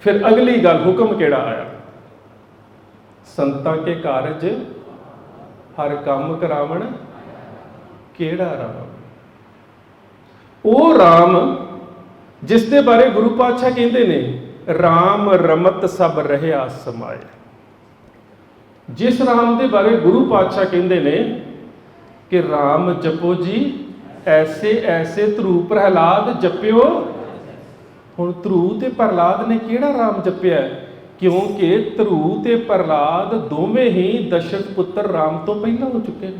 ਫਿਰ ਅਗਲੀ ਗੱਲ ਹੁਕਮ ਕਿਹੜਾ ਆਇਆ? ਸੰਤਾਂ ਕੇ ਕਾਰਜ ਹਰ ਕੰਮ ਕਰਾਵਣ ਕਿਹੜਾ ਰਾਮ? ਉਹ ਰਾਮ ਜਿਸ ਦੇ ਬਾਰੇ ਗੁਰੂ ਪਾਤਸ਼ਾਹ ਕਹਿੰਦੇ ਨੇ, ਰਾਮ ਰਮਤ ਸਭ ਰਹਿਆ ਸਮਾਏ। ਜਿਸ ਰਾਮ ਦੇ ਬਾਰੇ ਗੁਰੂ ਪਾਤਸ਼ਾਹ ਕਹਿੰਦੇ ਨੇ ਕਿ ਰਾਮ ਜਪੋ ਜੀ, ਐਸੇ ਐਸੇ ਧਰੂ ਪ੍ਰਹਿਲਾਦ ਜਪਿਓ ਹੁਣ ਧਰੂ ਤੇ ਪ੍ਰਹਿਲਾਦ ਨੇ ਕਿਹੜਾ ਰਾਮ ਜਪਿਆ? ਹੈ? ਕਿਉਂਕਿ ਧਰੂ ਤੇ ਪ੍ਰਹਿਲਾਦ ਦੋਵੇਂ ਹੀ ਦਸ਼ਰਥ ਪੁੱਤਰ RAM ਤੋਂ ਪਹਿਲਾਂ ਹੋ ਚੁੱਕੇ ਨੇ।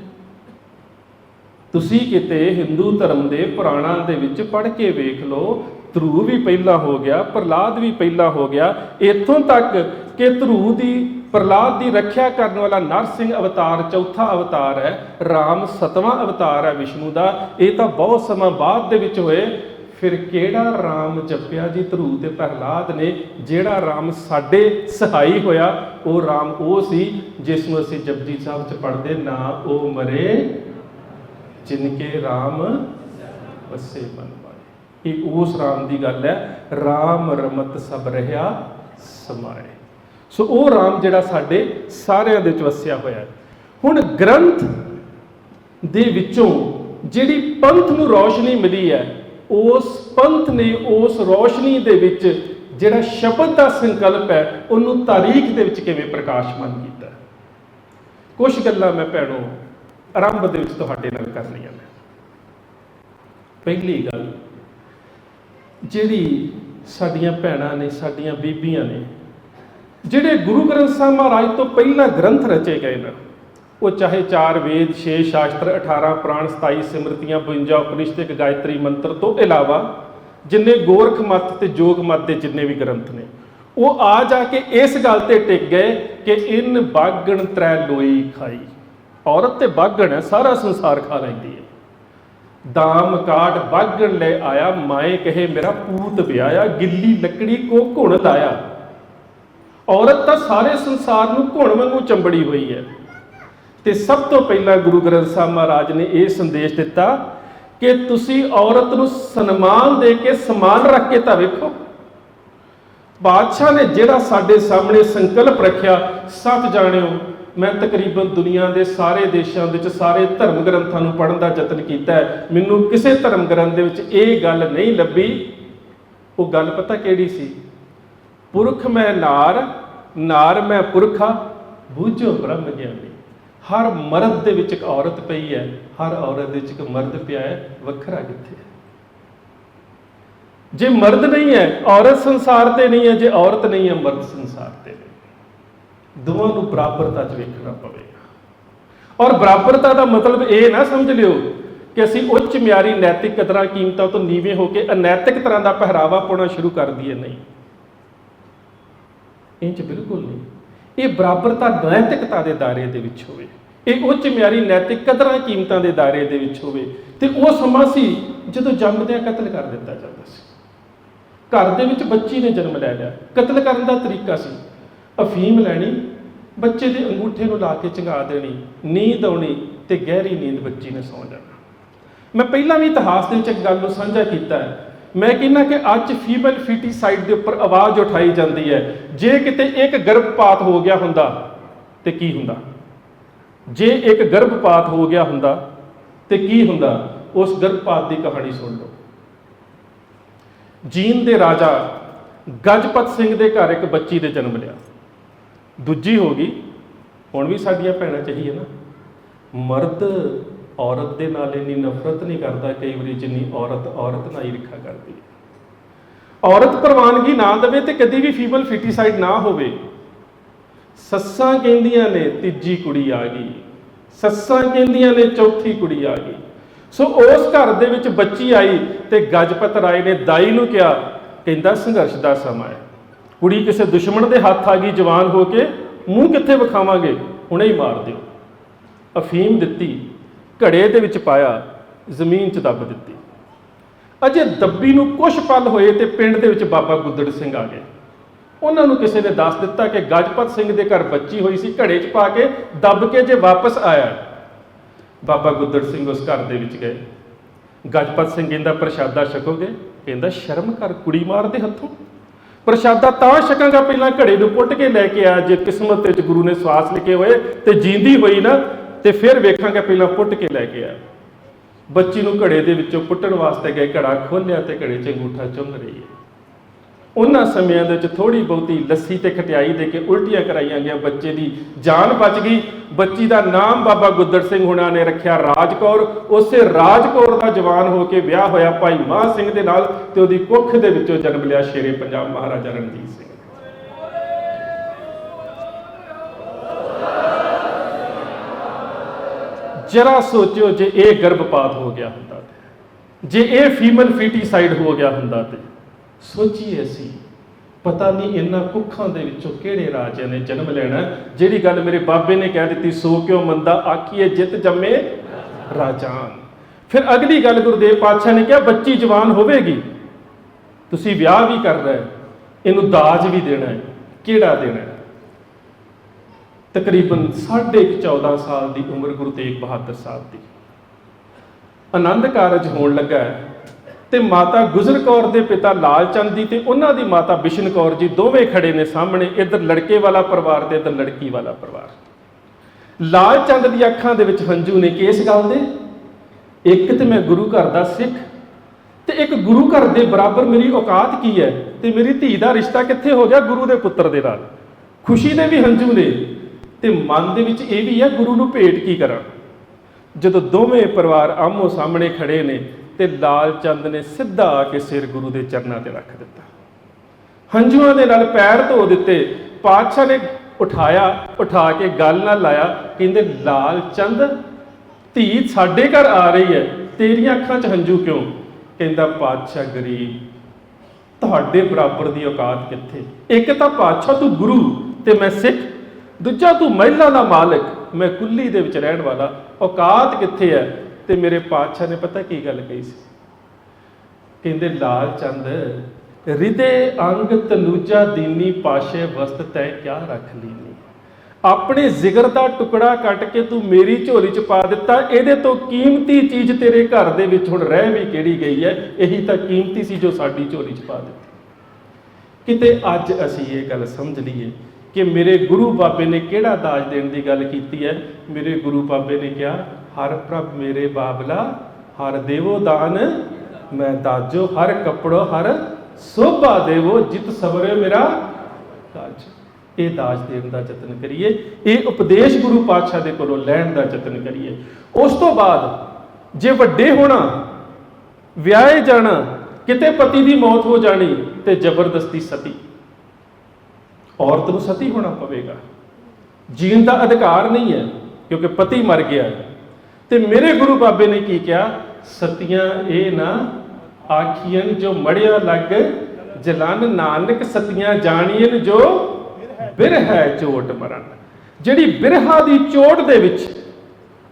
ਤੁਸੀਂ ਕਿਤੇ ਹਿੰਦੂ ਧਰਮ ਦੇ ਪੁਰਾਣਾਂ ਦੇ ਵਿੱਚ ਪੜ੍ਹ ਕੇ ਵੇਖ ਲਓ, ਧਰੂ ਵੀ ਪਹਿਲਾਂ ਹੋ ਗਿਆ, ਪ੍ਰਹਿਲਾਦ ਵੀ ਪਹਿਲਾਂ ਹੋ ਗਿਆ। ਇੱਥੋਂ ਤੱਕ ਕਿ ਧਰੂ ਦੀ, ਪ੍ਰਹਿਲਾਦ ਦੀ ਰੱਖਿਆ ਕਰਨ ਵਾਲਾ ਨਰਸਿੰਘ ਅਵਤਾਰ ਚੌਥਾ ਅਵਤਾਰ ਹੈ, ਰਾਮ ਸਤਵਾਂ ਅਵਤਾਰ ਹੈ ਵਿਸ਼ਨੂੰ ਦਾ। ਇਹ ਤਾਂ ਬਹੁਤ ਸਮਾਂ ਬਾਅਦ ਦੇ ਵਿੱਚ ਹੋਏ। ਫਿਰ ਕਿਹੜਾ ਰਾਮ ਜਪਿਆ ਜੀ ਧਰੂ ਤੇ ਪ੍ਰਹਲਾਦ ਨੇ? ਜਿਹੜਾ ਰਾਮ ਸਾਡੇ ਸਹਾਈ ਹੋਇਆ, ਉਹ ਰਾਮ ਉਹ ਸੀ ਜਿਸ ਨੂੰ ਅਸੀਂ ਜਪਜੀ ਸਾਹਿਬ ਚ ਪੜ੍ਹਦੇ, ਨਾ ਉਹ ਮਰੇ ਜਿਨ ਕੇ RAM ਵਸੇ ਮਨ ਪਾਏ। ਇਹ ਉਸ RAM ਦੀ ਗੱਲ ਹੈ RAM ਰਮਤ ਸਭ ਰਹਿਆ ਸਮਾਏ। ਸੋ ਉਹ RAM ਜਿਹੜਾ ਸਾਡੇ ਸਾਰਿਆਂ ਦੇ ਚ ਵਸਿਆ ਹੋਇਆ ਹੈ। ਹੁਣ ਗ੍ਰੰਥ ਦੇ ਵਿੱਚੋਂ ਜਿਹੜੀ ਪੰਥ ਨੂੰ ਰੋਸ਼ਨੀ ਮਿਲੀ ਹੈ ਉਸ ਪੰਥ ਨੇ ਉਸ ਰੌਸ਼ਨੀ ਦੇ ਵਿੱਚ ਜਿਹੜਾ ਸ਼ਬਦ ਦਾ ਸੰਕਲਪ ਹੈ, ਉਹਨੂੰ ਤਾਰੀਖ ਦੇ ਵਿੱਚ ਕਿਵੇਂ ਪ੍ਰਕਾਸ਼ਮਾਨ ਕੀਤਾ? ਹੈ ਕੁਝ ਗੱਲਾਂ ਮੈਂ ਭੈਣੋ, ਆਰੰਭ ਦੇ ਵਿੱਚ ਤੁਹਾਡੇ ਨਾਲ ਕਰ ਲਈਆਂ ਨੇ। ਪਹਿਲੀ ਗੱਲ, ਜਿਹੜੀ ਸਾਡੀਆਂ ਭੈਣਾਂ ਨੇ, ਸਾਡੀਆਂ ਬੀਬੀਆਂ ਨੇ, ਜਿਹੜੇ ਗੁਰੂ ਗ੍ਰੰਥ ਸਾਹਿਬ ਮਹਾਰਾਜ ਤੋਂ ਪਹਿਲਾਂ ਗ੍ਰੰਥ ਰਚੇ ਗਏ ਨੇ ਉਹ ਚਾਹੇ ਚਾਰ ਵੇਦ, ਛੇ ਸ਼ਾਸਤਰ 18 ਪੁਰਾਣ 27 ਸਿਮਰਤੀਆਂ 52 ਉਪਨਿਸ਼ਦ ਇੱਕ ਗਾਇਤਰੀ ਮੰਤਰ ਤੋਂ ਇਲਾਵਾ ਜਿੰਨੇ ਗੋਰਖ ਮਤ ਤੇ ਜੋਗ ਮਤ ਦੇ ਜਿੰਨੇ ਵੀ ਗ੍ਰੰਥ ਨੇ, ਉਹ ਆ ਜਾ ਕੇ ਇਸ ਗੱਲ ਤੇ ਟਿਕ ਗਏ ਕਿ ਇਨ ਬਾਗਣ ਤਰੈ ਲੋਈ ਖਾਈ। ਔਰਤ ਤੇ ਬਾਗਣ ਹੈ, ਸਾਰਾ ਸੰਸਾਰ ਖਾ ਲੈਂਦੀ ਹੈ। ਦਾਮ ਕਾਟ ਬਾਗਣ ਲੈ ਆਇਆ, ਮਾਏ ਕਹੇ ਮੇਰਾ ਪੂਤ ਵਿਆਇਆ, ਗਿੱਲੀ ਲੱਕੜੀ ਕੋ ਘੁਣ ਲਾਇਆ। ਔਰਤ ਤਾਂ ਸਾਰੇ ਸੰਸਾਰ ਨੂੰ ਘੁਣ ਵਾਂਗੂ ਚੰਬੜੀ ਹੋਈ ਹੈ। ਤੇ ਸਭ ਤੋਂ ਪਹਿਲਾਂ ਗੁਰੂ ਗ੍ਰੰਥ ਸਾਹਿਬ ਮਹਾਰਾਜ ਨੇ ਇਹ ਸੰਦੇਸ਼ ਦਿੱਤਾ ਕਿ ਤੁਸੀਂ ਔਰਤ ਨੂੰ ਸਨਮਾਨ ਦੇ ਕੇ ਸਮਾਨ ਰੱਖ ਕੇ ਤਾਂ ਵੇਖੋ। ਬਾਦਸ਼ਾਹ ਨੇ ਜਿਹੜਾ ਸਾਡੇ ਸਾਹਮਣੇ ਸੰਕਲਪ ਰੱਖਿਆ ਸੱਚ ਜਾਣਿਓ, ਮੈਂ ਤਕਰੀਬਨ ਦੁਨੀਆ ਦੇ ਸਾਰੇ ਦੇਸ਼ਾਂ ਵਿੱਚ ਸਾਰੇ ਧਰਮ ਗ੍ਰੰਥਾਂ ਨੂੰ ਪੜ੍ਹਨ ਦਾ ਯਤਨ ਕੀਤਾ ਮੈਨੂੰ ਕਿਸੇ ਧਰਮ ਗ੍ਰੰਥ ਦੇ ਵਿੱਚ ਇਹ ਗੱਲ ਨਹੀਂ ਲੱਭੀ। ਉਹ ਗੱਲ ਪਤਾ ਕਿਹੜੀ ਸੀ? ਪੁਰਖ ਮੈਂ ਨਾਰ ਨਾਰ ਮੈਂ ਪੁਰਖਾ, ਬੂਝੋ ਬ੍ਰਹਮ ਗਿਆਨੀ। ਹਰ ਮਰਦ ਦੇ ਵਿੱਚ ਇੱਕ ਔਰਤ ਪਈ ਹੈ, ਹਰ ਔਰਤ ਦੇ ਵਿੱਚ ਇੱਕ ਮਰਦ ਪਿਆ ਹੈ, ਵੱਖਰਾ ਕਿੱਥੇ ਹੈ? ਜੇ ਮਰਦ ਨਹੀਂ ਹੈ, ਔਰਤ ਸੰਸਾਰ ਤੇ ਨਹੀਂ ਹੈ, ਜੇ ਔਰਤ ਨਹੀਂ ਹੈ, ਮਰਦ ਸੰਸਾਰ ਤੇ ਨਹੀਂ ਦੋਵਾਂ ਨੂੰ ਬਰਾਬਰਤਾ 'ਚ ਵੇਖਣਾ ਪਵੇਗਾ। ਔਰ ਬਰਾਬਰਤਾ ਦਾ ਮਤਲਬ ਇਹ ਨਾ ਸਮਝ ਲਿਓ ਕਿ ਅਸੀਂ ਉੱਚ ਮਿਆਰੀ ਨੈਤਿਕ ਕਦਰਾਂ ਕੀਮਤਾਂ ਤੋਂ ਨੀਵੇਂ ਹੋ ਕੇ ਅਨੈਤਿਕ ਤਰ੍ਹਾਂ ਦਾ ਪਹਿਰਾਵਾ ਪਾਉਣਾ ਸ਼ੁਰੂ ਕਰ ਦਈਏ, ਨਹੀਂ। ਇਹ ਬਿਲਕੁਲ ਨਹੀਂ। ਇਹ ਬਰਾਬਰਤਾ ਨੈਤਿਕਤਾ ਦੇ ਦਾਇਰੇ ਦੇ ਵਿੱਚ ਹੋਵੇ। ਇਹ ਉੱਚ ਮਿਆਰੀ ਨੈਤਿਕ ਕਦਰਾਂ ਕੀਮਤਾਂ ਦੇ ਦਾਇਰੇ ਦੇ ਵਿੱਚ ਹੋਵੇ। ਤੇ ਉਹ ਸਮਾਂ ਸੀ ਜਦੋਂ ਜੰਮਦਿਆਂ ਕਤਲ ਕਰ ਦਿੱਤਾ ਜਾਂਦਾ ਸੀ। ਘਰ ਦੇ ਵਿੱਚ ਬੱਚੀ ਨੇ ਜਨਮ ਲੈ ਲਿਆ। ਕਤਲ ਕਰਨ ਦਾ ਤਰੀਕਾ ਸੀ। ਅਫੀਮ ਲੈਣੀ, ਬੱਚੇ ਦੇ ਅੰਗੂਠੇ ਨੂੰ ਲਾ ਕੇ ਚੰਗਾ ਦੇਣੀ, ਨੀਂਦ ਆਉਣੀ ਤੇ ਗਹਿਰੀ ਨੀਂਦ ਬੱਚੀ ਨੇ ਸੌਂ ਜਾਣਾ। ਮੈਂ ਪਹਿਲਾਂ ਵੀ ਇਤਿਹਾਸ ਦੇ ਵਿੱਚ ਇੱਕ ਗੱਲ ਨੂੰ ਸਾਂਝਾ ਕੀਤਾ ਹੈ। ਮੈਂ ਕਹਿੰਦਾ ਕਿ ਅੱਜ ਫੀਮੇਲ ਫੀਟੀਸਾਈਡ ਦੇ ਉੱਪਰ ਆਵਾਜ਼ ਉਠਾਈ ਜਾਂਦੀ ਹੈ। ਜੇ ਕਿਤੇ ਇੱਕ ਗਰਭਪਾਤ ਹੋ ਗਿਆ ਹੁੰਦਾ, ਤੇ ਕੀ ਹੁੰਦਾ? ਜੇ ਇੱਕ ਗਰਭਪਾਤ ਹੋ ਗਿਆ ਹੁੰਦਾ, ਤੇ ਕੀ ਹੁੰਦਾ? ਉਸ ਗਰਭਪਾਤ ਦੀ ਕਹਾਣੀ ਸੁਣ ਲਓ। ਜੀਨ ਦੇ ਰਾਜਾ ਗਜਪਤ ਸਿੰਘ ਦੇ ਘਰ ਇੱਕ ਬੱਚੀ ਦੇ ਜਨਮ ਲਿਆ। ਦੂਜੀ ਹੋ ਗਈ। ਹੁਣ ਵੀ ਸਾਡੀਆਂ ਭੈਣਾਂ ਚਾਹੀਏ ਨਾ। ਮਰਦ ਔਰਤ ਦੇ ਨਾਲ ਇੰਨੀ ਨਫ਼ਰਤ ਨਹੀਂ ਕਰਦਾ, ਕਈ ਵਾਰੀ ਜਿੰਨੀ ਔਰਤ ਔਰਤ ਨਾਲ ਹੀ ਈਰਖਾ ਕਰਦੀ ਹੈ। ਔਰਤ ਪ੍ਰਵਾਨਗੀ ਨਾ ਦੇਵੇ ਤੇ ਕਦੀ ਵੀ ਫੀਮਲ ਫਿਟੀਸਾਈਡ ਨਾ ਹੋਵੇ। ਸੱਸਾਂ ਕਹਿੰਦੀਆਂ ਨੇ, ਤੀਜੀ ਕੁੜੀ ਆ ਗਈ। ਸੱਸਾਂ ਕਹਿੰਦੀਆਂ ਨੇ, ਚੌਥੀ ਕੁੜੀ ਆ ਗਈ। ਸੋ ਉਸ ਘਰ ਦੇ ਵਿੱਚ ਬੱਚੀ ਆਈ ਤੇ ਗਜਪਤ ਰਾਏ ਨੇ ਦਾਈ ਨੂੰ ਕਿਹਾ, ਕਹਿੰਦਾ ਸੰਘਰਸ਼ ਦਾ ਸਮਾਂ ਹੈ। ਕੁੜੀ ਕਿਸੇ ਦੁਸ਼ਮਣ ਦੇ ਹੱਥ ਆ ਗਈ, ਜਵਾਨ ਹੋ ਕੇ, ਮੂੰਹ ਕਿੱਥੇ ਵਿਖਾਵਾਂਗੇ? ਹੁਣੇ ਹੀ ਮਾਰ ਦਿਓ। ਅਫੀਮ ਦਿੱਤੀ। ਘੜੇ ਦੇ ਵਿੱਚ ਪਾਇਆ, ਜ਼ਮੀਨ 'ਚ ਦੱਬ ਦਿੱਤੀ। ਅਜੇ ਦੱਬੀ ਨੂੰ ਕੁਛ ਪਲ ਹੋਏ ਤੇ ਪਿੰਡ ਦੇ ਵਿੱਚ ਬਾਬਾ ਗੁੱਦੜ ਸਿੰਘ ਆ ਗਏ। ਉਹਨਾਂ ਨੂੰ ਕਿਸੇ ਨੇ ਦੱਸ ਦਿੱਤਾ ਕਿ ਗਜਪਤ ਸਿੰਘ ਦੇ ਘਰ ਬੱਚੀ ਹੋਈ ਸੀ, ਘੜੇ 'ਚ ਪਾ ਕੇ ਦੱਬ ਕੇ ਜੇ ਵਾਪਸ ਆਇਆ। ਬਾਬਾ ਗੁੱਦੜ ਸਿੰਘ ਉਸ ਘਰ ਦੇ ਵਿੱਚ ਗਏ। ਗਜਪਤ ਸਿੰਘ ਕਹਿੰਦਾ, ਪ੍ਰਸ਼ਾਦਾ ਛਕੋਗੇ? ਕਹਿੰਦਾ, ਸ਼ਰਮ ਕਰ ਕੁੜੀ ਮਾਰਦੇ ਹੱਥੋਂ। ਪ੍ਰਸ਼ਾਦਾ ਤਾਂ ਛਕਾਂਗਾ, ਪਹਿਲਾਂ ਘੜੇ ਨੂੰ ਪੁੱਟ ਕੇ ਲੈ ਕੇ ਆ। ਜੇ ਕਿਸਮਤ ਵਿੱਚ ਗੁਰੂ ਨੇ ਸਵਾਸ ਲਿਖੇ ਹੋਏ ਤੇ ਜੀਂਦੀ ਹੋਈ ਨਾ ਤੇ ਫਿਰ ਵੇਖਾਂਗੇ ਪਹਿਲਾਂ ਪੁੱਟ ਕੇ ਲੈ ਕੇ ਆ। ਬੱਚੀ ਨੂੰ ਘੜੇ ਦੇ ਵਿੱਚੋਂ ਪੁੱਟਣ ਵਾਸਤੇ ਗਏ, ਘੜਾ ਖੋਲਿਆ ਤੇ ਘੜੇ 'ਚ ਅੰਗੂਠਾ ਚੁੰਮ ਰਹੀ ਹੈ। ਉਹਨਾਂ ਸਮਿਆਂ ਦੇ ਵਿੱਚ ਥੋੜੀ ਬਹੁਤੀ ਲੱਸੀ ਤੇ ਖਟਿਆਈ ਦੇ ਕੇ ਉਲਟੀਆਂ ਕਰਾਈਆਂ ਗਿਆ ਬੱਚੇ ਦੀ ਜਾਨ ਬਚ ਗਈ। ਬੱਚੀ ਦਾ ਨਾਮ ਬਾਬਾ ਗੁੱਦਰ ਸਿੰਘ ਹੁਣਾਂ ਨੇ ਰੱਖਿਆ ਰਾਜਕੌਰ। ਉਸੇ ਰਾਜਕੌਰ ਦਾ ਜਵਾਨ ਹੋ ਕੇ ਵਿਆਹ ਹੋਇਆ ਭਾਈ ਮਾਹ ਸਿੰਘ ਦੇ ਨਾਲ ਤੇ ਉਹਦੀ ਕੁੱਖ ਦੇ ਵਿੱਚੋਂ ਜਨਮ ਲਿਆ ਸ਼ੇਰੇ ਪੰਜਾਬ ਮਹਾਰਾਜਾ ਰਣਜੀਤ ਸਿੰਘ। ਜਰਾ ਸੋਚਿਓ ਜੇ ਇਹ ਗਰਭਪਾਤ ਹੋ ਗਿਆ ਹੁੰਦਾ ਤੇ, ਜੇ ਇਹ ਫੀਮੇਲ ਫੀਟੀਸਾਈਡ ਹੋ ਗਿਆ ਹੁੰਦਾ ਤੇ। ਸੋਚੀਏ ਅਸੀਂ, ਪਤਾ ਨਹੀਂ ਇਹਨਾਂ ਕੁੱਖਾਂ ਦੇ ਵਿੱਚੋਂ ਕਿਹੜੇ ਰਾਜਿਆਂ ਨੇ ਜਨਮ ਲੈਣਾ। ਜਿਹੜੀ ਗੱਲ ਮੇਰੇ ਬਾਬੇ ਨੇ ਕਹਿ ਦਿੱਤੀ, ਸੋ ਕਿਉ ਮੰਦਾ, ਆਖੀਏ ਜਿੱਤ ਜੰਮੇ ਰਾਜਾਨ। ਫਿਰ ਅਗਲੀ ਗੱਲ ਗੁਰਦੇਵ ਪਾਤਸ਼ਾਹ ਨੇ ਕਿਹਾ, ਬੱਚੀ ਜਵਾਨ ਹੋਵੇਗੀ। ਤੁਸੀਂ ਵਿਆਹ ਵੀ ਕਰਨਾ ਹੈ, ਇਹਨੂੰ ਦਾਜ ਵੀ ਦੇਣਾ ਹੈ, ਕਿਹੜਾ ਦੇਣਾ ਹੈ? ਤਕਰੀਬਨ 14.5 ਸਾਲ ਦੀ ਉਮਰ ਗੁਰੂ ਤੇਗ ਬਹਾਦਰ ਸਾਹਿਬ ਦੀ। ਆਨੰਦ ਕਾਰਜ ਹੋਣ ਲੱਗਾ ਹੈ ਤੇ ਮਾਤਾ ਗੁਜਰ ਕੌਰ ਦੇ ਪਿਤਾ ਲਾਲ ਚੰਦ ਜੀ ਤੇ ਉਹਨਾਂ ਦੀ ਮਾਤਾ ਬਿਸ਼ਨ ਕੌਰ ਜੀ ਦੋਵੇਂ ਖੜੇ ਨੇ ਸਾਹਮਣੇ, ਇੱਧਰ ਲੜਕੇ ਵਾਲਾ ਪਰਿਵਾਰ ਤੇ ਇੱਧਰ ਲੜਕੀ ਵਾਲਾ ਪਰਿਵਾਰ। ਲਾਲ ਚੰਦ ਦੀ ਅੱਖਾਂ ਦੇ ਵਿੱਚ ਹੰਝੂ ਨੇ ਕਿਸ ਗੱਲ ਦੇ? ਇੱਕ ਤੇ ਮੈਂ ਗੁਰੂ ਘਰ ਦਾ ਸਿੱਖ ਤੇ ਇੱਕ ਗੁਰੂ ਘਰ ਦੇ ਬਰਾਬਰ ਮੇਰੀ ਔਕਾਤ ਕੀ ਹੈ ਤੇ ਮੇਰੀ ਧੀ ਦਾ ਰਿਸ਼ਤਾ ਕਿੱਥੇ ਹੋ ਗਿਆ ਗੁਰੂ ਦੇ ਪੁੱਤਰ ਦੇ ਨਾਲ? ਖੁਸ਼ੀ ਦੇ ਵੀ ਹੰਝੂ ਨੇ। ਤੇ ਮਨ ਦੇ ਵਿੱਚ ਇਹ ਵੀ ਹੈ ਗੁਰੂ ਨੂੰ ਭੇਟ ਕੀ ਕਰਾਂ ਜਦੋਂ ਦੋਵੇਂ ਪਰਿਵਾਰ ਆਮੋ ਸਾਹਮਣੇ ਖੜੇ ਨੇ ਤੇ ਲਾਲ ਚੰਦ ਨੇ ਸਿੱਧਾ ਆ ਕੇ ਸਿਰ ਗੁਰੂ ਦੇ ਚਰਨਾਂ ਤੇ ਰੱਖ ਦਿੱਤਾ। ਹੰਝੂਆਂ ਦੇ ਨਾਲ ਪੈਰ ਧੋ ਦਿੱਤੇ, ਪਾਤਸ਼ਾਹ ਨੇ ਉਠਾਇਆ, ਉਠਾ ਕੇ ਗੱਲ ਨਾਲ ਲਾਇਆ, ਕਹਿੰਦੇ, ਲਾਲ ਚੰਦ, ਧੀ ਸਾਡੇ ਘਰ ਆ ਰਹੀ ਹੈ, ਤੇਰੀਆਂ ਅੱਖਾਂ 'ਚ ਹੰਝੂ ਕਿਉਂ? ਕਹਿੰਦਾ, ਪਾਤਸ਼ਾਹ ਗਰੀਬ, ਤੁਹਾਡੇ ਬਰਾਬਰ ਦੀ ਔਕਾਤ ਕਿੱਥੇ? ਇੱਕ ਤਾਂ ਪਾਤਸ਼ਾਹ ਤੂੰ ਗੁਰੂ ਤੇ ਮੈਂ ਸਿੱਖ ਦੂਜਾ ਤੂੰ ਮਹਿਲਾ ਦਾ ਮਾਲਕ, ਮੈਂ ਕੁੱਲੀ ਦੇ ਵਿੱਚ ਰਹਿਣ ਵਾਲਾ, ਔਕਾਤ ਕਿੱਥੇ ਹੈ? ਤੇ ਮੇਰੇ ਪਾਤਸ਼ਾਹ ਨੇ ਪਤਾ ਕੀ ਗੱਲ ਕਹੀ ਸੀ? ਕਹਿੰਦੇ, ਲਾਲ ਚੰਦ ਹਿਰਦੇ ਅੰਗ ਤਨੂਜਾ ਦੀਨੀ ਪਾਸ਼ੇ ਵਸਤ ਤੈ ਕਿਆ ਰੱਖ ਲੀਨੀ? ਆਪਣੇ ਜ਼ਿਗਰ ਦਾ ਟੁਕੜਾ ਕੱਟ ਕੇ ਤੂੰ ਮੇਰੀ ਝੋਲੀ 'ਚ ਪਾ ਦਿੱਤਾ, ਇਹਦੇ ਤੋਂ ਕੀਮਤੀ ਚੀਜ਼ ਤੇਰੇ ਘਰ ਦੇ ਵਿੱਚ ਹੁਣ ਰਹਿ ਵੀ ਕਿਹੜੀ ਗਈ ਹੈ? ਇਹੀ ਤਾਂ ਕੀਮਤੀ ਸੀ ਜੋ ਸਾਡੀ ਝੋਲੀ 'ਚ ਪਾ ਦਿੱਤੀ। ਕਿਤੇ ਅੱਜ ਅਸੀਂ ਇਹ ਗੱਲ ਸਮਝ ਲਈਏ ਕਿ ਮੇਰੇ ਗੁਰੂ ਬਾਬੇ ਨੇ ਕਿਹੜਾ ਦਾਜ ਦੇਣ ਦੀ ਗੱਲ ਕੀਤੀ ਹੈ? ਮੇਰੇ ਗੁਰੂ ਬਾਬੇ ਨੇ ਕਿਹਾ, ਹਰ ਪ੍ਰਭ ਮੇਰੇ ਬਾਬਲਾ, ਹਰ ਦੇਵੋ ਦਾਨ, ਮੈਂ ਦਾਜੋ, ਹਰ ਕੱਪੜੋ, ਹਰ ਸੋਭਾ ਦੇਵੋ, ਜਿਤ ਸਬਰੇ ਮੇਰਾ ਦਾਜ। ਇਹ ਦਾਜ ਦੇਣ ਦਾ ਯਤਨ ਕਰੀਏ। ਇਹ ਉਪਦੇਸ਼ ਗੁਰੂ ਪਾਤਸ਼ਾਹ ਦੇ ਕੋਲੋਂ ਲੈਣ ਦਾ ਯਤਨ ਕਰੀਏ। ਉਸ ਤੋਂ ਬਾਅਦ ਜੇ ਵੱਡੇ ਹੋਣਾ, ਵਿਆਹੇ ਜਾਣਾ, ਕਿਤੇ ਪਤੀ ਦੀ ਮੌਤ ਹੋ ਜਾਣੀ, ਤੇ ਜ਼ਬਰਦਸਤੀ ਸਤੀ। ਔਰਤ ਨੂੰ ਸਤੀ ਹੋਣਾ ਪਵੇਗਾ। ਜੀਣ ਦਾ ਅਧਿਕਾਰ ਨਹੀਂ ਹੈ, ਕਿਉਂਕਿ ਪਤੀ ਮਰ ਗਿਆ। ਤੇ ਮੇਰੇ ਗੁਰੂ ਬਾਬੇ ਨੇ ਕੀ ਕਿਹਾ? ਸਤੀਆਂ ਇਹ ਨਾ ਆਖੀਆਂ ਜੋ ਮੜਿਆ ਲੱਗ, ਜਲਨ ਨਾਨਕ ਸਤੀਆਂ ਜਾਣੀਆਂ ਜੋ ਬਿਰਹ ਚੋਟ ਮਰਨ। ਜਿਹੜੀ ਬਿਰਹਾ ਦੀ ਚੋਟ ਦੇ ਵਿੱਚ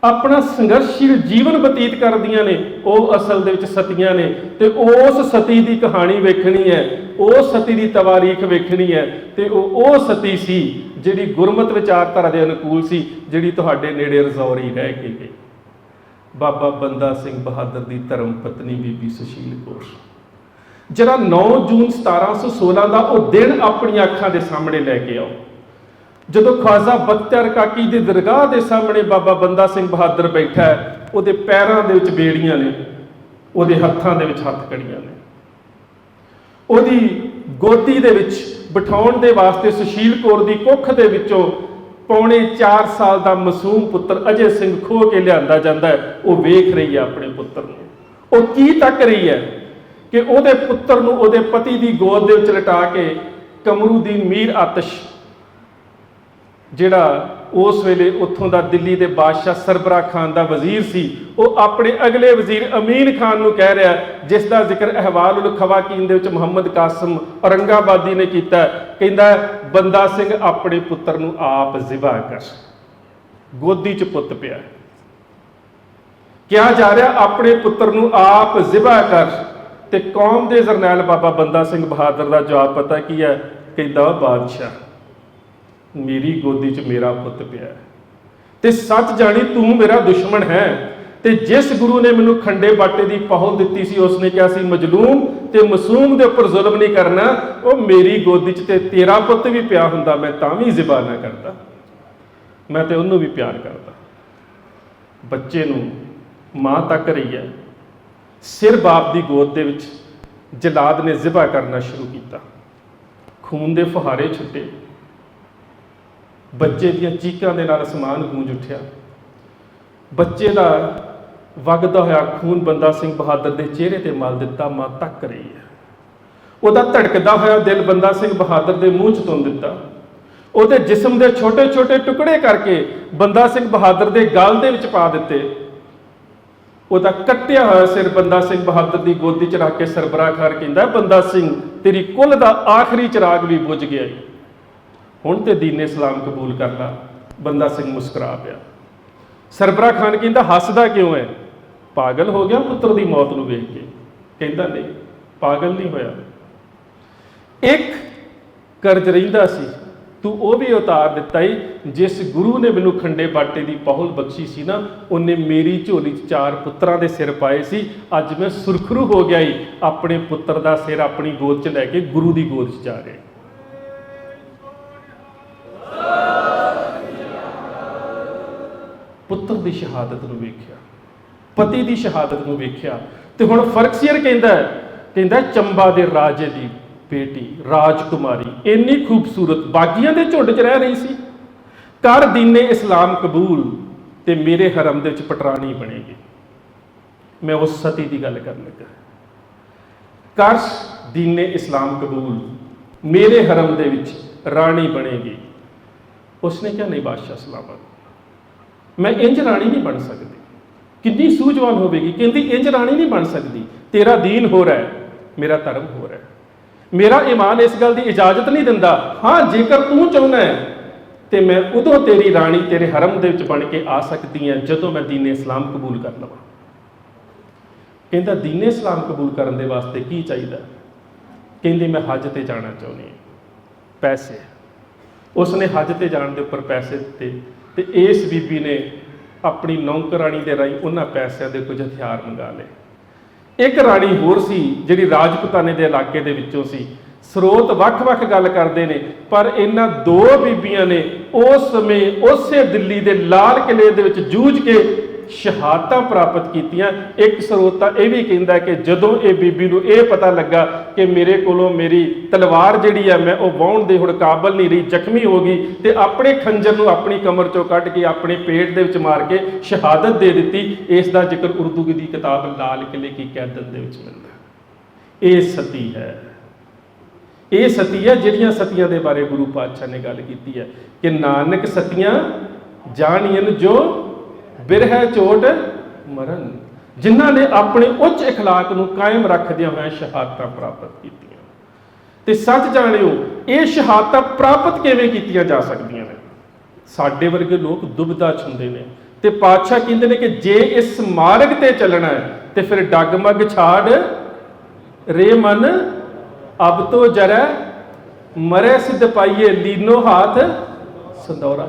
ਆਪਣਾ ਸੰਘਰਸ਼ੀਲ ਜੀਵਨ ਬਤੀਤ ਕਰਦੀਆਂ ਨੇ, ਉਹ ਅਸਲ ਦੇ ਵਿੱਚ ਸਤੀਆਂ ਨੇ ਤੇ ਉਸ ਸਤੀ ਦੀ ਕਹਾਣੀ ਵੇਖਣੀ ਹੈ, ਉਹ ਸਤੀ ਦੀ ਤਵਾਰੀਖ ਵੇਖਣੀ ਹੈ ਤੇ ਉਹ ਉਹ ਸਤੀ ਸੀ ਜਿਹੜੀ ਗੁਰਮਤ ਵਿਚਾਰਧਾਰਾ ਦੇ ਅਨੁਕੂਲ ਸੀ, ਜਿਹੜੀ ਤੁਹਾਡੇ ਨੇੜੇ ਰਜ਼ੌਰੀ ਰਹਿ ਕੇ ਗਈ। ਬਾਬਾ ਬੰਦਾ ਸਿੰਘ ਬਹਾਦਰ ਦੀ ਧਰਮ ਪਤਨੀ ਬੀਬੀ ਸੁਸ਼ੀਲ ਕੌਰ। ਜਿਹੜਾ 9 ਜੂਨ 1716 ਦਾ ਉਹ ਦਿਨ ਆਪਣੀਆਂ ਅੱਖਾਂ ਦੇ ਸਾਹਮਣੇ ਲੈ ਕੇ ਆਓ। ਜਦੋਂ ਖਵਾਜਾ ਬਖਤਿਆਰ ਕਾਕੀ ਦੇ ਦਰਗਾਹ ਦੇ ਸਾਹਮਣੇ ਬਾਬਾ ਬੰਦਾ ਸਿੰਘ ਬਹਾਦਰ ਬੈਠਾ ਹੈ, ਉਹਦੇ ਪੈਰਾਂ ਦੇ ਵਿੱਚ ਬੇੜੀਆਂ ਨੇ, ਉਹਦੇ ਹੱਥਾਂ ਦੇ ਵਿੱਚ ਹੱਥ ਕੜੀਆਂ ਨੇ। ਉਹਦੀ ਗੋਦੀ ਦੇ ਵਿੱਚ ਬਿਠਾਉਣ ਦੇ ਵਾਸਤੇ ਸੁਸ਼ੀਲ ਕੌਰ ਦੀ ਕੁੱਖ ਦੇ ਵਿੱਚੋਂ ਪੌਣੇ 4 ਸਾਲ ਦਾ ਮਾਸੂਮ ਪੁੱਤਰ ਅਜੇ ਸਿੰਘ ਖੋ ਕੇ ਲਿਆਂਦਾ ਜਾਂਦਾ ਹੈ, ਉਹ ਵੇਖ ਰਹੀ ਹੈ ਆਪਣੇ ਪੁੱਤਰ ਨੂੰ। ਉਹ ਕੀ ਤੱਕ ਰਹੀ ਹੈ ਕਿ ਉਹਦੇ ਪੁੱਤਰ ਨੂੰ ਉਹਦੇ ਪਤੀ ਦੀ ਗੋਦ ਦੇ ਵਿੱਚ ਲਟਾ ਕੇ ਕਮਰੂਦੀਨ ਮੀਰ ਆਤਸ਼ ਜਿਹੜਾ ਉਸ ਵੇਲੇ ਉੱਥੋਂ ਦਾ ਦਿੱਲੀ ਦੇ ਬਾਦਸ਼ਾਹ ਸਰਬਰਾ ਖਾਨ ਦਾ ਵਜ਼ੀਰ ਸੀ, ਉਹ ਆਪਣੇ ਅਗਲੇ ਵਜ਼ੀਰ ਅਮੀਨ ਖਾਨ ਨੂੰ ਕਹਿ ਰਿਹਾ, ਜਿਸ ਦਾ ਜ਼ਿਕਰ ਅਹਵਾਲ ਖਵਾਕੀਨ ਦੇ ਵਿੱਚ ਮੁਹੰਮਦ ਕਾਸਮ ਔਰੰਗਾਬਾਦੀ ਨੇ ਕੀਤਾ, ਕਹਿੰਦਾ, ਬੰਦਾ ਸਿੰਘ ਆਪਣੇ ਪੁੱਤਰ ਨੂੰ ਆਪ ਜ਼ਿਬਾ ਕਰ, ਗੋਦੀ 'ਚ ਪੁੱਤ ਪਿਆ। ਕਿਹਾ ਜਾ ਰਿਹਾ, ਆਪਣੇ ਪੁੱਤਰ ਨੂੰ ਆਪ ਜ਼ਿਬਾ ਕਰ। ਤੇ ਕੌਮ ਦੇ ਜਰਨੈਲ ਬਾਬਾ ਬੰਦਾ ਸਿੰਘ ਬਹਾਦਰ ਦਾ ਜਵਾਬ ਪਤਾ ਕੀ ਹੈ? ਕਹਿੰਦਾ, ਬਾਦਸ਼ਾਹ ਮੇਰੀ ਗੋਦੀ 'ਚ ਮੇਰਾ ਪੁੱਤ ਪਿਆ ਤੇ ਸੱਚ ਜਾਣੀ ਤੂੰ ਮੇਰਾ ਦੁਸ਼ਮਣ ਹੈ। ਤੇ ਜਿਸ ਗੁਰੂ ਨੇ ਮੈਨੂੰ ਖੰਡੇ ਬਾਟੇ ਦੀ ਪਹੁਲ ਦਿੱਤੀ ਸੀ, ਉਸਨੇ ਕਿਹਾ ਸੀ, ਮਜਲੂਮ ਤੇ ਮਾਸੂਮ ਦੇ ਉੱਪਰ ਜ਼ੁਲਮ ਨਹੀਂ ਕਰਨਾ, ਉਹ ਮੇਰੀ ਗੋਦੀ 'ਚ ਤੇ ਤੇਰਾ ਪੁੱਤ ਵੀ ਪਿਆ ਹੁੰਦਾ, ਮੈਂ ਤਾਂ ਵੀ ਜ਼ਿਬਾ ਨਾ ਕਰਦਾ। ਮੈਂ ਤੇ ਉਹਨੂੰ ਵੀ ਪਿਆਰ ਕਰਦਾ। ਬੱਚੇ ਨੂੰ ਮਾਂ ਤੱਕ ਰਹੀ ਹੈ। ਸਿਰ ਬਾਪ ਦੀ ਗੋਦ ਦੇ ਵਿੱਚ ਜਲਾਦ ਨੇ ਜ਼ਿਬਾ ਕਰਨਾ ਸ਼ੁਰੂ ਕੀਤਾ। ਖੂਨ ਦੇ ਫੁਹਾਰੇ ਛੁੱਟੇ। ਬੱਚੇ ਦੀਆਂ ਚੀਕਾਂ ਦੇ ਨਾਲ ਅਸਮਾਨ ਗੂੰਜ ਉੱਠਿਆ। ਬੱਚੇ ਦਾ ਵਗਦਾ ਹੋਇਆ ਖੂਨ ਬੰਦਾ ਸਿੰਘ ਬਹਾਦਰ ਦੇ ਚਿਹਰੇ ਤੇ ਮਲ ਦਿੱਤਾ, ਮਾਂ ਤੱਕ ਰਹੀ ਹੈ। ਉਹਦਾ ਧੜਕਦਾ ਹੋਇਆ ਦਿਲ ਬੰਦਾ ਸਿੰਘ ਬਹਾਦਰ ਦੇ ਮੂੰਹ 'ਚ ਤੁੰਨ ਦਿੱਤਾ। ਉਹਦੇ ਜਿਸਮ ਦੇ ਛੋਟੇ-ਛੋਟੇ ਟੁਕੜੇ ਕਰਕੇ ਬੰਦਾ ਸਿੰਘ ਬਹਾਦਰ ਦੇ ਗਲ ਦੇ ਵਿੱਚ ਪਾ ਦਿੱਤੇ। ਉਹਦਾ ਕੱਟਿਆ ਹੋਇਆ ਸਿਰ ਬੰਦਾ ਸਿੰਘ ਬਹਾਦਰ ਦੀ ਗੋਦੀ 'ਚ ਰੱਖ ਕੇ ਸਰਬਰਾਹ ਖਾਨ ਕਹਿੰਦਾ, ਬੰਦਾ ਸਿੰਘ, ਤੇਰੀ ਕੁੱਲ ਦਾ ਆਖਰੀ ਚਿਰਾਗ ਵੀ ਬੁਝ ਗਿਆ ਈ। ਹੁਣ ਤੇ ਦੀਨ ਸਲਾਮ ਕਬੂਲ ਕਰ ਲਾ, ਬੰਦਾ ਸਿੰਘ ਮੁਸਕਰਾ ਪਿਆ। ਸਰਬਰਾ ਖਾਨ ਕਹਿੰਦਾ, ਹੱਸਦਾ ਕਿਉਂ ਹੈ ਪਾਗਲ ਹੋ ਗਿਆ ਪੁੱਤਰ ਦੀ ਮੌਤ ਨੂੰ ਵੇਖ ਕੇ। ਕਹਿੰਦਾ, ਨਹੀਂ, ਪਾਗਲ ਨਹੀਂ ਹੋਇਆ। ਇੱਕ ਕਰਜ਼ ਰਹਿੰਦਾ ਸੀ, ਤੂੰ ਉਹ ਵੀ ਉਤਾਰ ਦਿੱਤਾ ਈ, ਜਿਸ ਗੁਰੂ ਨੇ ਮੈਨੂੰ ਖੰਡੇ ਬਾਟੇ ਦੀ ਪਹੁਲ ਬਖਸ਼ੀ ਸੀ ਨਾ, ਉਹਨੇ ਮੇਰੀ ਝੋਲੀ 'ਚ ਚਾਰ ਪੁੱਤਰਾਂ ਦੇ ਸਿਰ ਪਾਏ ਸੀ। ਅੱਜ ਮੈਂ ਸੁਰਖਰੂ ਹੋ ਗਿਆ ਈ, ਆਪਣੇ ਪੁੱਤਰ ਦਾ ਸਿਰ ਆਪਣੀ ਗੋਦ 'ਚ ਲੈ ਕੇ ਗੁਰੂ ਦੀ ਗੋਦ 'ਚ ਜਾ ਰਿਹਾ ਪੁੱਤਰ ਦੀ ਸ਼ਹਾਦਤ ਨੂੰ ਵੇਖਿਆ, ਪਤੀ ਦੀ ਸ਼ਹਾਦਤ ਨੂੰ ਵੇਖਿਆ ਤੇ ਹੁਣ ਫਰਕਸੀਅਰ ਕਹਿੰਦਾ ਕਹਿੰਦਾ ਚੰਬਾ ਦੇ ਰਾਜੇ ਦੀ ਬੇਟੀ ਰਾਜਕੁਮਾਰੀ ਇੰਨੀ ਖੂਬਸੂਰਤ ਬਾਗੀਆਂ ਦੇ ਝੁੰਡ 'ਚ ਰਹਿ ਰਹੀ ਸੀ। ਕਰ ਦੀਨੇ ਇਸਲਾਮ ਕਬੂਲ ਤੇ ਮੇਰੇ ਹਰਮ ਦੇ ਵਿੱਚ ਪਟਰਾਣੀ ਬਣੇਗੀ। ਮੈਂ ਉਸ ਸਤੀ ਦੀ ਗੱਲ ਕਰਨ ਲੱਗਾ। ਕਰ ਦੀਨੇ ਇਸਲਾਮ ਕਬੂਲ ਮੇਰੇ ਹਰਮ ਦੇ ਵਿੱਚ ਰਾਣੀ ਬਣੇਗੀ। ਉਸਨੇ ਕਿਹਾ, ਨਹੀਂ ਬਾਦਸ਼ਾਹ ਸਲਾਮਤ ਮੈਂ ਇੰਜ ਰਾਣੀ ਨਹੀਂ ਬਣ ਸਕਦੀ। ਕਿੰਨੀ ਸੂਝਵਾਨ ਹੋਵੇਗੀ। ਕਹਿੰਦੀ, ਇੰਜ ਰਾਣੀ ਨਹੀਂ ਬਣ ਸਕਦੀ। ਤੇਰਾ ਦੀਨ ਹੋ ਰਿਹਾ ਹੈ, ਮੇਰਾ ਧਰਮ ਹੋ ਰਿਹਾ ਹੈ। ਮੇਰਾ ਈਮਾਨ ਇਸ ਗੱਲ ਦੀ ਇਜਾਜ਼ਤ ਨਹੀਂ ਦਿੰਦਾ। ਹਾਂ, ਜੇਕਰ ਤੂੰ ਚਾਹੁੰਦਾ ਹੈ, ਤੇ ਮੈਂ ਉਦੋਂ ਤੇਰੀ ਰਾਣੀ ਤੇਰੇ ਹਰਮ ਦੇ ਵਿੱਚ ਬਣ ਕੇ ਆ ਸਕਦੀ ਹਾਂ, ਜਦੋਂ ਮੈਂ ਦੀਨ ਇਸਲਾਮ ਕਬੂਲ ਕਰ ਲਵਾਂ। ਕਹਿੰਦਾ, ਦੀਨ ਇਸਲਾਮ ਕਬੂਲ ਕਰਨ ਦੇ ਵਾਸਤੇ ਕੀ ਚਾਹੀਦਾ? ਕਹਿੰਦੀ, ਮੈਂ ਹੱਜ ਤੇ ਜਾਣਾ ਚਾਹੁੰਦੀ ਹਾਂ। ਪੈਸੇ। ਉਸਨੇ ਹੱਜ ਤੇ ਜਾਣ ਦੇ ਉੱਪਰ ਪੈਸੇ ਦਿੱਤੇ ਤੇ ਇਸ ਬੀਬੀ ਨੇ ਆਪਣੀ ਨੌਕਰਾਣੀ ਦੇ ਰਾਹੀਂ ਉਹਨਾਂ ਪੈਸਿਆਂ ਦੇ ਕੁਝ ਹਥਿਆਰ ਮੰਗਾ ਲਏ। ਇੱਕ ਰਾਣੀ ਹੋਰ ਸੀ ਜਿਹੜੀ ਰਾਜਪੂਤਾਨੇ ਦੇ ਇਲਾਕੇ ਦੇ ਵਿੱਚੋਂ ਸੀ। ਸਰੋਤ ਵੱਖ-ਵੱਖ ਗੱਲ ਕਰਦੇ ਨੇ, ਪਰ ਇਹਨਾਂ ਦੋ ਬੀਬੀਆਂ ਨੇ ਉਸ ਸਮੇਂ ਉਸੇ ਦਿੱਲੀ ਦੇ ਲਾਲ ਕਿਲੇ ਦੇ ਵਿੱਚ ਜੂਝ ਕੇ ਸ਼ਹਾਦਤਾਂ ਪ੍ਰਾਪਤ ਕੀਤੀਆਂ। ਇੱਕ ਸਰੋਤ ਤਾਂ ਇਹ ਵੀ ਕਹਿੰਦਾ ਕਿ ਜਦੋਂ ਇਹ ਬੀਬੀ ਨੂੰ ਇਹ ਪਤਾ ਲੱਗਾ ਕਿ ਮੇਰੇ ਕੋਲੋਂ ਮੇਰੀ ਤਲਵਾਰ ਜਿਹੜੀ ਆ, ਮੈਂ ਉਹ ਵਾਹੁਣ ਦੇ ਹੁਣ ਕਾਬਲ ਨਹੀਂ ਰਹੀ, ਜ਼ਖਮੀ ਹੋ ਗਈ ਤੇ ਆਪਣੇ ਖੰਜਰ ਨੂੰ ਆਪਣੀ ਕਮਰ ਚੋਂ ਕੱਢ ਕੇ ਆਪਣੇ ਪੇਟ ਦੇ ਵਿੱਚ ਮਾਰ ਕੇ ਸ਼ਹਾਦਤ ਦੇ ਦਿੱਤੀ। ਇਸ ਦਾ ਜ਼ਿਕਰ ਉਰਦੂ ਦੀ ਕਿਤਾਬ ਲਾਲ ਕਿਲੇ ਕੀ ਕੈਦਤ ਦੇ ਵਿੱਚ ਮਿਲਦਾ ਇਹ ਸਤੀ ਹੈ। ਇਹ ਸਤੀ ਹੈ ਜਿਹੜੀਆਂ ਸਤੀਆਂ ਦੇ ਬਾਰੇ ਗੁਰੂ ਪਾਤਸ਼ਾਹ ਨੇ ਗੱਲ ਕੀਤੀ ਹੈ ਕਿ ਨਾਨਕ ਸਤੀਆਂ ਜਾਣੀਨ ਜੋ ਬਿਰਹਿ ਚੋਟ ਮਰਨ ਜਿਨ੍ਹਾਂ ਨੇ ਆਪਣੇ ਉੱਚ اخلاق ਨੂੰ ਕਾਇਮ ਰੱਖਦਿਆਂ ਹੋਇਆਂ ਸ਼ਹਾਦਤਾਂ ਪ੍ਰਾਪਤ ਕੀਤੀਆਂ ਤੇ ਸੱਚ ਜਾਣਿਓ ਇਹ ਸ਼ਹਾਦਤਾਂ ਪ੍ਰਾਪਤ ਕਿਵੇਂ ਕੀਤੀਆਂ ਜਾ ਸਕਦੀਆਂ ਨੇ ਸਾਡੇ ਵਰਗੇ ਲੋਕ ਦੁਬਦਾ ਛੁੰਦੇ ਨੇ ਤੇ ਪਾਤਸ਼ਾਹ ਕਹਿੰਦੇ ਨੇ ਕਿ ਜੇ ਇਸ ਮਾਰਗ ਤੇ ਚੱਲਣਾ ਹੈ ਤੇ ਫਿਰ ਡਗਮਗ ਛਾੜ ਰੇ ਮਨ ਅਬ ਤੋ ਜਰੈ ਮਰੇ ਸਿਧ ਪਾਈਏ ਲੀਨੋ ਹਾਥ ਸੰਦੌਰਾ